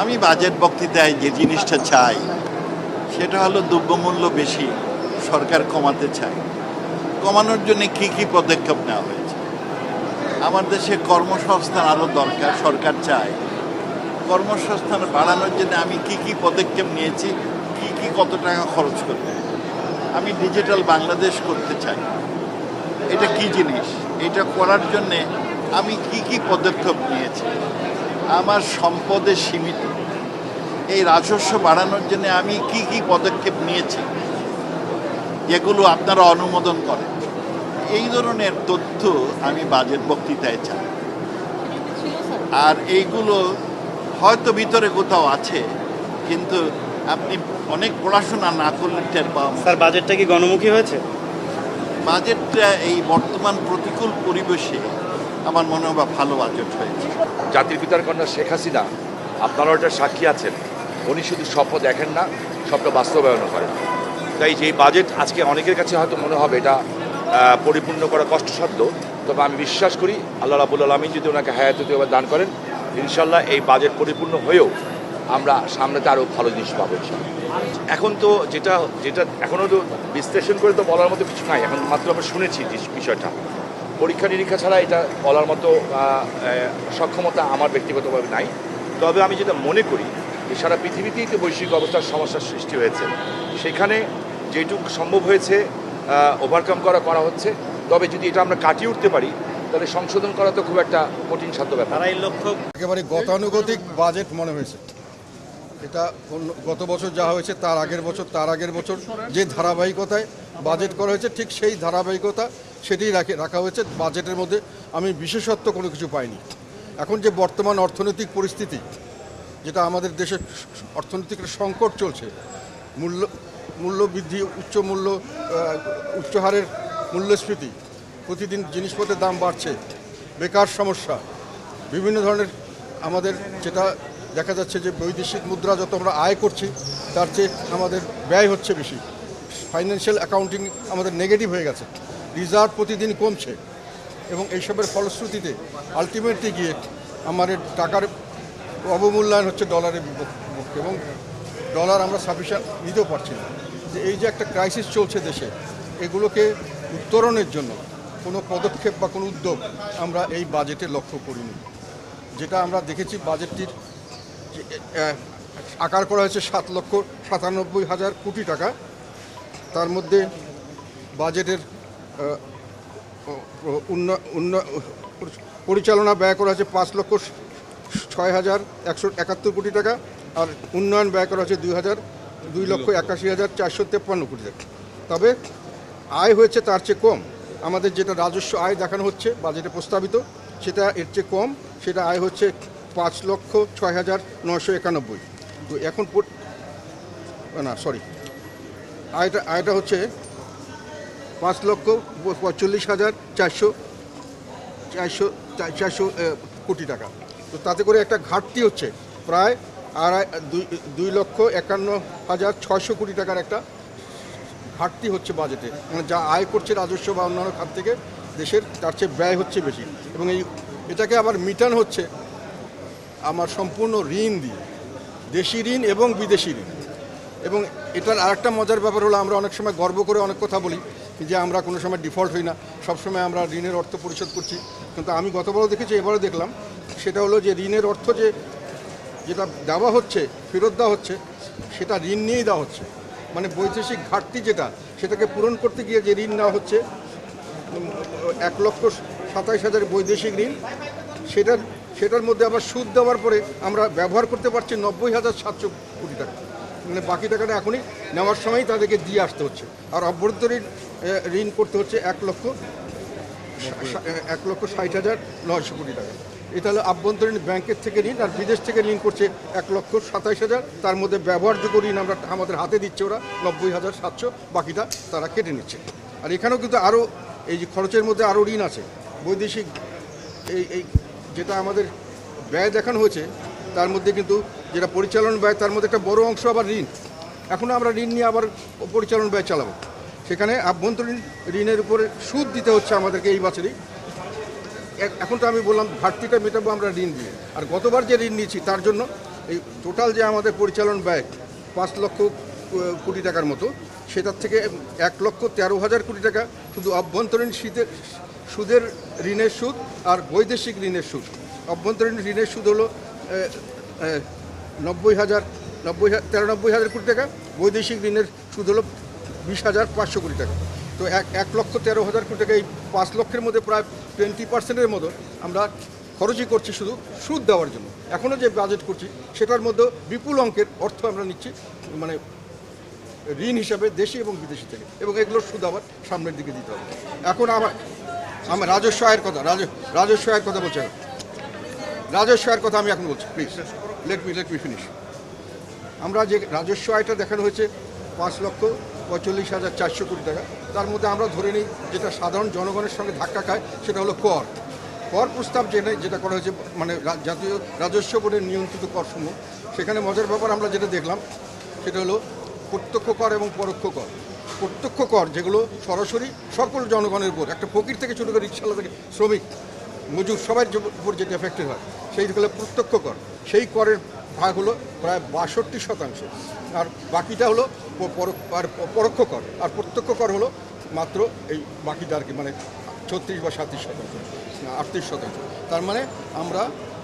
আমি বাজেট বক্তৃতায় যে জিনিসটা চাই, সেটা হলো দ্রব্যমূল্য বেশি, সরকার কমাতে চায়। কমানোর জন্য কি কি পদক্ষেপ নেওয়া হয়েছে? আমার দেশে কর্মসংস্থান আরও দরকার, সরকার চায়। কর্মসংস্থান বাড়ানোর জন্য আমি কি কি পদক্ষেপ নিয়েছি, কি কি কত টাকা খরচ করতে আমি ডিজিটাল বাংলাদেশ করতে চাই। এটা কি জিনিস? এটা করার জন্যে আমি কি কি পদক্ষেপ নিয়েছি? আমার সম্পদে সীমিত। এই রাজস্ব বাড়ানোর জন্য আমি কি কি পদক্ষেপ নিয়েছি যেগুলো আপনারা অনুমোদন করেন। এই ধরনের তথ্য আমি বাজেট বক্তৃতায় চাই। আর এইগুলো হয়তো ভিতরে কোথাও আছে কিন্তু আপনি অনেক পড়াশোনা না করলে টের পাওয়া স্যার বাজেটটা কি গণমুখী হয়েছে? বাজেটটা এই বর্তমান প্রতিকূল পরিবেশে আমার মনে হয় ভালো বাজেট হয়েছে। জাতির পিতার কন্যা শেখ হাসিনা, আপনারাও এটা সাক্ষী আছেন। উনি শুধু স্বপ্ন দেখেন না, স্বপ্ন বাস্তবায়ন করেন। তাই যে বাজেট আজকে অনেকের কাছে হয়তো মনে হবে এটা পরিপূর্ণ করা কষ্টসাধ্য, তবে আমি বিশ্বাস করি আল্লাহ রাবুল আলমী যদি ওনাকে হায়াত দান করেন ইনশাল্লাহ এই বাজেট পরিপূর্ণ হয়েও আমরা সামনেতে আরও ভালো জিনিস পাবো এখন তো যেটা যেটা এখনও তো বিশ্লেষণ করে তো বলার মতো কিছু নাই। এখন মাত্র আমরা শুনেছি বিষয়টা। পরীক্ষা নিরীক্ষা ছাড়া এটা বলার মতো সক্ষমতা আমার ব্যক্তিগতভাবে নাই। তবে আমি যেটা মনে করি যে সারা পৃথিবীতেই তো বৈশ্বিক অবস্থার সমস্যার সৃষ্টি হয়েছে। সেখানে যেটুকু সম্ভব হয়েছে ওভারকাম করা করা হচ্ছে। তবে যদি এটা আমরা কাটিয়ে উঠতে পারি তাহলে সংশোধন করা তো খুব একটা কঠিন সাধ্য ব্যাপার। তারা এই লক্ষ্য একেবারে গতানুগতিক বাজেট মনে হয়েছে। এটা গত বছর যা হয়েছে তার আগের বছর তার আগের বছর যে ধারাবাহিকতায় বাজেট করা হয়েছে ঠিক সেই ধারাবাহিকতা সেটাই রাখে রাখা হয়েছে। বাজেটের মধ্যে আমি বিশেষত্ব কোনো কিছু পাইনি। এখন যে বর্তমান অর্থনৈতিক পরিস্থিতি, যেটা আমাদের দেশের অর্থনৈতিক সংকট চলছে, মূল্য মূল্য বৃদ্ধি উচ্চ মূল্য উচ্চ হারের মূল্যস্ফীতি, প্রতিদিন জিনিসপত্রের দাম বাড়ছে, বেকার সমস্যা, বিভিন্ন ধরনের আমাদের যেটা দেখা যাচ্ছে যে বৈদেশিক মুদ্রা যত আমরা আয় করছি, তার চেয়ে আমাদের ব্যয় হচ্ছে বেশি। ফাইন্যান্সিয়াল অ্যাকাউন্টিং আমাদের নেগেটিভ হয়ে গেছে। রিজার্ভ প্রতিদিন কমছে এবং এইসবের ফলশ্রুতিতে আলটিমেটলি গিয়ে আমাদের টাকার অবমূল্যায়ন হচ্ছে ডলারের বিপক্ষে এবং ডলার আমরা সাফিসিয়েন্ট নিতেও পারছি না। যে এই যে একটা ক্রাইসিস চলছে দেশে, এগুলোকে উত্তরণের জন্য কোনো পদক্ষেপ বা কোনো উদ্যোগ আমরা এই বাজেটে লক্ষ্য করিনি। যেটা আমরা দেখেছি বাজেটটির আকার করা হয়েছে সাত লক্ষ সাতানব্বই হাজার কোটি টাকা। তার মধ্যে বাজেটের পরিচালনা ব্যয় করা হয়েছে পাঁচ লক্ষ ছয় হাজার একশো একাত্তর কোটি টাকা আর উন্নয়ন ব্যয় করা হয়েছে দুই হাজার দুই লক্ষ একাশি হাজার চারশো তেপ্পান্ন কোটি টাকা। তবে আয় হয়েছে তার চেয়ে কম। আমাদের যেটা রাজস্ব আয় দেখানো হচ্ছে বাজেটে প্রস্তাবিত, সেটা এর চেয়ে কম। সেটা আয় হচ্ছে পাঁচ লক্ষ ছয় হাজার নশো একানব্বই। তো এখন না সরি আয়টা আয়টা হচ্ছে পাঁচ লক্ষ পঁয়তাল্লিশ হাজার চারশো চারশো চারশো কোটি টাকা। তো তাতে করে একটা ঘাটতি হচ্ছে। প্রায় আড়াই, দুই দুই লক্ষ একান্ন হাজার ছয়শো কোটি টাকার একটা ঘাটতি হচ্ছে বাজেটে। মানে যা আয় করছে রাজস্ব বা অন্যান্য খাত থেকে দেশের, তার চেয়ে ব্যয় হচ্ছে বেশি। এবং এই, এটাকে আবার মিটান হচ্ছে আমার সম্পূর্ণ ঋণ দিয়ে। দেশি ঋণ এবং বিদেশি ঋণ। এবং এটার আরেকটা মজার ব্যাপার হলো, আমরা অনেক সময় গর্ব করে অনেক কথা বলি। যে আমরা কোনো সময় ডিফল্ট হই না, সবসময় আমরা ঋণের অর্থ পরিশোধ করছি। কিন্তু আমি গতবারও দেখেছি, এবারও দেখলাম, সেটা হলো যে ঋণের অর্থ যে যেটা দেওয়া হচ্ছে, ফেরত দেওয়া হচ্ছে, সেটা ঋণ নিয়েই দেওয়া হচ্ছে। মানে বৈদেশিক ঘাটতি যেটা, সেটাকে পূরণ করতে গিয়ে যে ঋণ নেওয়া হচ্ছে, এক লক্ষ সাতাইশ হাজার বৈদেশিক ঋণ, সেটার সেটার মধ্যে আবার সুদ দেওয়ার পরে আমরা ব্যবহার করতে পারছি নব্বই হাজার সাতশো কোটি টাকা। মানে বাকি টাকাটা এখনই নেওয়ার সময়ই তাদেরকে দিয়ে আসতে হচ্ছে। আর অভ্যন্তরীণ ঋণ করতে হচ্ছে এক লক্ষ এক লক্ষ ষাট হাজার নয়শো কোটি টাকা। এটা হলো আভ্যন্তরীণ ব্যাংকের থেকে ঋণ, আর বিদেশ থেকে ঋণ করছে এক লক্ষ সাতাইশ হাজার। তার মধ্যে ব্যবহারযোগ্য ঋণ আমরা আমাদের হাতে দিচ্ছে ওরা, নব্বই হাজার সাতশো, বাকিটা তারা কেটে নিচ্ছে। আর এখানেও কিন্তু আরও এই যে খরচের মধ্যে আরও ঋণ আছে। বৈদেশিক এই এই যেটা আমাদের ব্যয় দেখানো হয়েছে, তার মধ্যে কিন্তু যেটা পরিচালন ব্যয়, তার মধ্যে একটা বড় অংশ আবার ঋণ। এখনও আমরা ঋণ নিয়ে আবার পরিচালন ব্যয় চালাবো। সেখানে আভ্যন্তরীণ ঋণের উপরে সুদ দিতে হচ্ছে আমাদেরকে এই বছরই। এখন তো আমি বললাম, ঘাটতিটা মেটাবো আমরা ঋণ দিয়ে আর গতবার যে ঋণ নিয়েছি, তার জন্য এই টোটাল যে আমাদের পরিচালন ব্যয় পাঁচ লক্ষ কোটি টাকার মতো, সেটার থেকে এক লক্ষ তেরো হাজার কোটি টাকা শুধু অভ্যন্তরীণ শীতের সুদের ঋণের সুদ আর বৈদেশিক ঋণের সুদ। অভ্যন্তরীণ ঋণের সুদ হলো নব্বই হাজার, নব্বই হা- তেরানব্বই হাজার কোটি টাকা। বৈদেশিক ঋণের সুদ হলো বিশ হাজার পাঁচশো কোটি টাকা। তো এক এক লক্ষ তেরো হাজার কোটি টাকা, এই পাঁচ লক্ষের মধ্যে প্রায় টোয়েন্টি পার্সেন্টের মতো আমরা খরচই করছি শুধু সুদ দেওয়ার জন্য। এখনও যে বাজেট করছি, সেটার মধ্যে বিপুল অঙ্কের অর্থ আমরা নিচ্ছি মানে ঋণ হিসাবে দেশি এবং বিদেশি থেকে, এবং এগুলোর সুদ আবার সামনের দিকে দিতে হবে। এখন আমার আমার রাজস্ব আয়ের কথা, রাজ- রাজস্ব আয়ের কথা বলছি এখন। রাজস্ব আয়ের কথা আমি এখন বলছি please let me let me finish আমরা যে রাজস্ব আয়টা দেখানো হয়েছে, পাঁচ লক্ষ পঁয়তাল্লিশ হাজার চারশো কোটি টাকা। তার মধ্যে আমরা ধরে নিই যেটা সাধারণ জনগণের সঙ্গে ধাক্কা খায়, সেটা হলো কর। কর প্রস্তাব যেটা যেটা করা হয়েছে মানে জাতীয় রাজস্ব বোর্ডের নিয়ন্ত্রিত করসমূহ, সেখানে মজার ব্যাপার আমরা যেটা দেখলাম, সেটা হলো প্রত্যক্ষ কর এবং পরোক্ষ কর। প্রত্যক্ষ কর যেগুলো সরাসরি সকল জনগণের উপর, একটা ফকির থেকে শুরু করে রিক্সাওয়ালা থেকে শ্রমিক, মজুর, সবার উপর যেটা এফেক্টেড হয়, সেই হলো প্রত্যক্ষ কর, সেই করের ভাগ হলো প্রায় বাষট্টি শতাংশ। আর বাকিটা হলো পরোক্ষ কর আর প্রত্যক্ষ কর হলো মাত্র এই বাকিটা আর কি মানে ছত্রিশ বা সাঁত্রিশ শতাংশ আটত্রিশ শতাংশ। তার মানে আমরা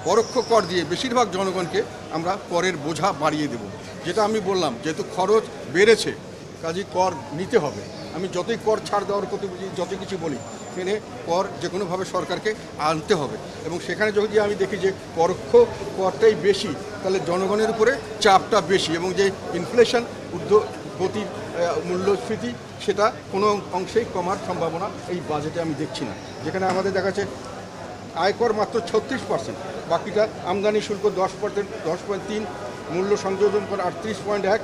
পরোক্ষ কর দিয়ে বেশিরভাগ জনগণকে আমরা করের বোঝা বাড়িয়ে দেব। যেটা আমি বললাম, যেহেতু খরচ বেড়েছে কাজেই কর নিতে হবে। আমি যতই কর ছাড় দেওয়ার বুঝি যত কিছু বলি সেখানে কর যে কোনোভাবে সরকারকে আনতে হবে। এবং সেখানে যদি আমি দেখি যে পরোক্ষ করটাই বেশি, তাহলে জনগণের উপরে চাপটা বেশি এবং যে ইনফ্লেশন ঊর্ধ্ব গতির মূল্যস্ফীতি, সেটা কোনো অংশেই কমার সম্ভাবনা এই বাজেটে আমি দেখছি না। যেখানে আমাদের দেখা যাচ্ছে আয়কর মাত্র ছত্রিশ পার্সেন্ট বাকিটা আমদানি শুল্ক দশ পার্সেন্ট দশ পয়েন্ট তিন, মূল্য সংযোজন করে আটত্রিশ পয়েন্ট এক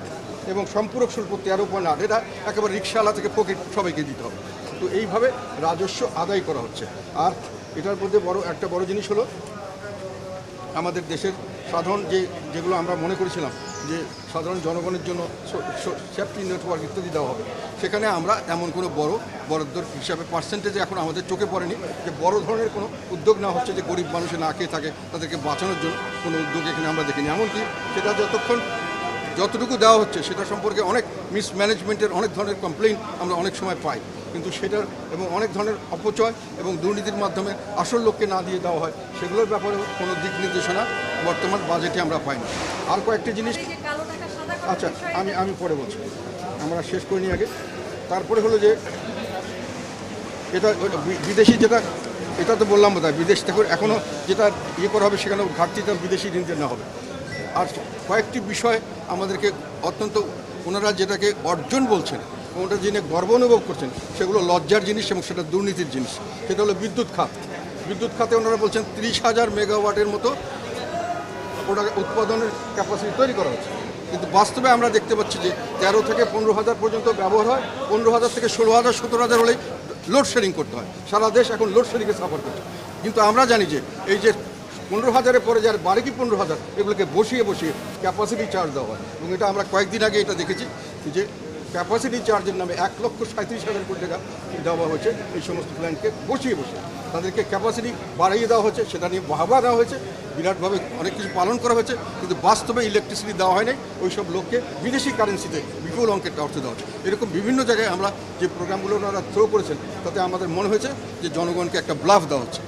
এবং সম্পূরক শুল্ক তেরো পয়েন্ট আট। এটা একেবারে রিক্সাওয়ালা থেকে পকেট সবাইকে দিতে হবে। তো এইভাবে রাজস্ব আদায় করা হচ্ছে। আর এটার মধ্যে বড়, একটা বড় জিনিস হলো, আমাদের দেশের সাধারণ যে, যেগুলো আমরা মনে করেছিলাম যে সাধারণ জনগণের জন্য সেফটি নেটওয়ার্ক ইত্যাদি দেওয়া হবে। সেখানে আমরা এমন কোনো বড়, বরাদ্দর হিসাবে পার্সেন্টেজ এখন আমাদের চোখে পড়েনি যে বড় ধরনের কোনো উদ্যোগ না হচ্ছে যে গরিব মানুষে না খেয়ে থাকে, তাদেরকে বাঁচানোর জন্য কোনো উদ্যোগ এখানে আমরা দেখিনি। এমনকি সেটা যতক্ষণ যতটুকু দেওয়া হচ্ছে সেটা সম্পর্কে অনেক মিসম্যানেজমেন্টের অনেক ধরনের কমপ্লেন আমরা অনেক সময় পাই। কিন্তু সেটার এবং অনেক ধরনের অপচয় এবং দুর্নীতির মাধ্যমে আসল লোককে না দিয়ে দেওয়া হয় সেগুলোর ব্যাপারে কোনো দিক নির্দেশনা বর্তমান বাজেটে আমরা পাই না আর কয়েকটি জিনিস আচ্ছা আমি আমি পরে বলছি। আমরা শেষ করিনি আগে। তারপরে হলো যে এটা বিদেশি যেটা এটা তো বললাম বোধ বিদেশ থেকে এখনও যেটা ইয়ে করা হবে সেখানে ঘাটতিটা বিদেশি ঋণ না হবে। আর কয়েকটি বিষয় আমাদেরকে অত্যন্ত, ওনারা যেটাকে অর্জন বলছেন, ওটা যিনি গর্ব অনুভব করছেন, সেগুলো লজ্জার জিনিস এবং সেটা দুর্নীতির জিনিস। সেটা হলো বিদ্যুৎ খাত। বিদ্যুৎ খাতে ওনারা বলছেন তিরিশ হাজার মেগাওয়াটের মতো ওটা উৎপাদনের ক্যাপাসিটি তৈরি করা হচ্ছে। কিন্তু বাস্তবে আমরা দেখতে পাচ্ছি যে তেরো থেকে পনেরো হাজার পর্যন্ত ব্যবহার হয়, পনেরো হাজার থেকে ষোলো হাজার, সতেরো হাজার হলেই লোডশেডিং করতে হয়। সারা দেশ এখন লোডশেডিংয়ে সাফার করছে। কিন্তু আমরা জানি যে এই যে পনেরো হাজারের পরে যার বাড়ি কি পনেরো হাজার? এগুলোকে বসিয়ে বসিয়ে ক্যাপাসিটি চার্জ দেওয়া হয়। এবং এটা আমরা কয়েকদিন আগে এটা দেখেছি যে ক্যাপাসিটি চার্জের নামে এক লক্ষ সাঁত্রিশ হাজার কোটি টাকা দেওয়া হয়েছে এই সমস্ত প্ল্যানকে বসিয়ে বসিয়ে। তাদেরকে ক্যাপাসিটি বাড়িয়ে দেওয়া হয়েছে, সেটা নিয়ে বাহবা দেওয়া হয়েছে। বিরাটভাবে অনেক কিছু পালন করা হয়েছে, কিন্তু বাস্তবে ইলেকট্রিসিটি দেওয়া হয়নি। ওই সব লোককে বিদেশি কারেন্সিতে বিপুল অঙ্কের অর্থ দেওয়া হচ্ছে। এরকম বিভিন্ন জায়গায় আমরা যে প্রোগ্রামগুলো ওনারা থ্রো করেছেন, তাতে আমাদের মনে হয়েছে যে জনগণকে একটা ব্লাফ দেওয়া হচ্ছে।